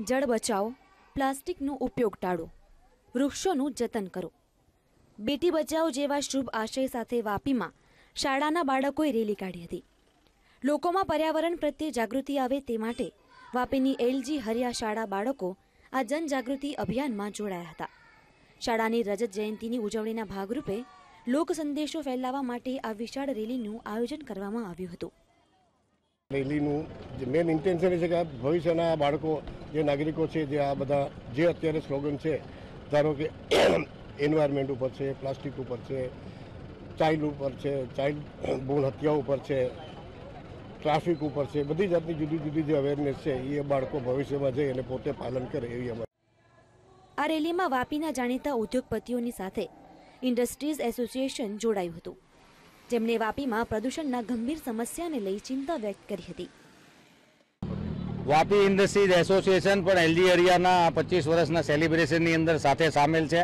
જળ બચાવો, પ્લાસ્ટિકનો ઉપયોગ ટાળો, વૃક્ષોનું જતન કરો. બેટી બચાવો જેવા શુભ આશય સાથે વાપીમાં શાળાના બાળકોએ રેલી કાઢી હતી. લોકોમાં પર્યાવરણ પ્રત્યે જાગૃતિ આવે તે માટે વાપીની એલજી હરિયા શાળા બાળકો આ જનજાગૃતિ અભિયાનમાં જોડાયા હતા. શાળાની રજત જયંતિની ઉજવણીના ભાગરૂપે લોક સંદેશો ફેલાવવા માટે આ વિશાળ રેલીનું આયોજન કરવામાં આવ્યું હતું. રેલીનું મેન ઇન્ટેન્શન એ છે કે ભવિષ્યના બાળકો જે નાગરિકો છે, જે આ બધા, જે અત્યારે સ્લોગન છે, ધારો કે એન્વાયરમેન્ટ ઉપર છે, પ્લાસ્ટિક ઉપર છે ચાઇલ્ડ ઉપર છે ચાઇલ્ડ ભૂણ હત્યા ઉપર છે ટ્રાફિક ઉપર છે, બધી જાતની જુદી જુદી જે અવેરનેસ છે એ બાળકો ભવિષ્યમાં જઈ અને પોતે પાલન કરે એવી અમારી આ રેલીમાં વાપીના જાણીતા ઉદ્યોગપતિઓની સાથે ઇન્ડસ્ટ્રીઝ એસોસિએશન જોડાયું હતું. જેમણે વાપીમાં પ્રદૂષણના ગંભીર સમસ્યાને લઈ ચિંતા વ્યક્ત કરી હતી. વાપી ઇન્ડસ્ટ્રીઝ એસોસિએશન પણ એલજી એરિયાના પચીસ વર્ષના સેલિબ્રેશનની અંદર સાથે સામેલ છે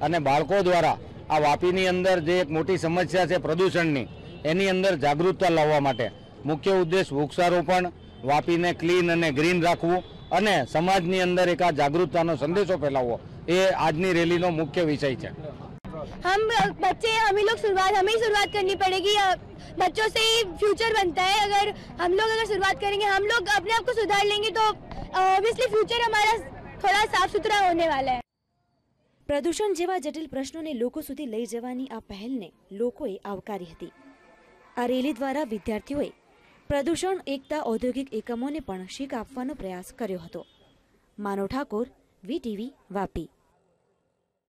અને બાળકો દ્વારા આ વાપીની અંદર જે એક મોટી સમસ્યા છે પ્રદૂષણની, એની અંદર જાગૃતતા લાવવા માટે. મુખ્ય ઉદ્દેશ વૃક્ષારોપણ, વાપીને ક્લીન અને ગ્રીન રાખવું અને સમાજની અંદર એક આ જાગૃતતાનો સંદેશો ફેલાવવો. એ આજની રેલીનો મુખ્ય વિષય છે. હમ, બચ્ચે હમી લોગ શરૂઆત, હમે શરૂઆત કરવી પડેગી. बच्चों से ही फ्यूचर बनता है अगर हम लोग अगर शुरुआत करेंगे हम लोग अपने आप को सुधार लेंगे तो ऑब्वियसली फ्यूचर हमारा थोड़ा साफ सुथरा होने वाला है પ્રદૂષણ જેવા જટિલ પ્રશ્નોને લોકો સુધી લઈ જવાની આ પહેલને લોકોએ આવકારી હતી આ રેલી દ્વારા વિદ્યાર્થીઓએ પ્રદૂષણ એકતા ઔદ્યોગિક એકમોને પણ શીખ આપવાનો પ્રયાસ કર્યો હતો માનો ઠાકોર વીટીવી વાપી